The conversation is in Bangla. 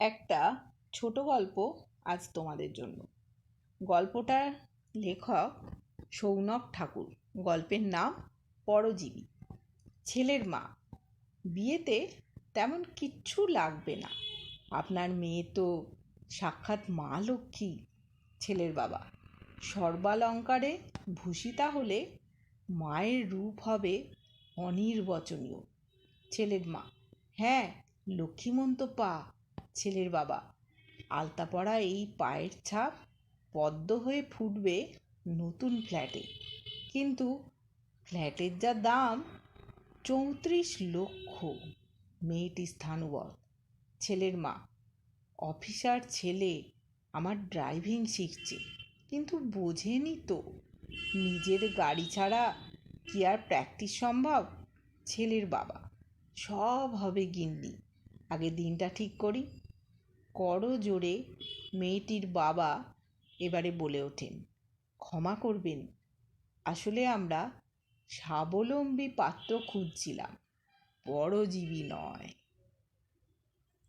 একটা ছোট গল্প আজ তোমাদের জন্য। গল্পটার লেখক সৌনক ঠাকুর। গল্পের নাম পরজীবী। ছেলের মা। বিয়েতে তেমন কিচ্ছু লাগবে না। আপনার মেয়ে তো সাক্ষাৎ মা লক্ষ্মী, ছেলের বাবা। সর্বালঙ্কারে ভূষিতা হলে মায়ের রূপ হবে অনির্বচনীয়। ছেলের মা। হ্যাঁ লক্ষ্মীমন্ত পা ছেলের বাবা। আলতা পড়া এই পায়ের ছাপ পদ্ম হয়ে ফুটবে নতুন ফ্ল্যাটে। কিন্তু ফ্ল্যাটের যা দাম, চৌত্রিশ লক্ষ। মেয়েটি স্থানুবৎ ছেলের মা, অফিসার ছেলে আমার ড্রাইভিং শিখছে, কিন্তু বোঝেনি তো। নিজের গাড়ি ছাড়া কি আর প্র্যাকটিস সম্ভব? ছেলের বাবা, সব হবে গিন্নি, আগে দিনটা ঠিক করি। করো জোরে মেয়েটির বাবা এবারে বলে ওঠেন, ক্ষমা করবেন। আসলে আমরা স্বাবলম্বী পাত্র খুঁজছিলাম। পরজীবী নয়।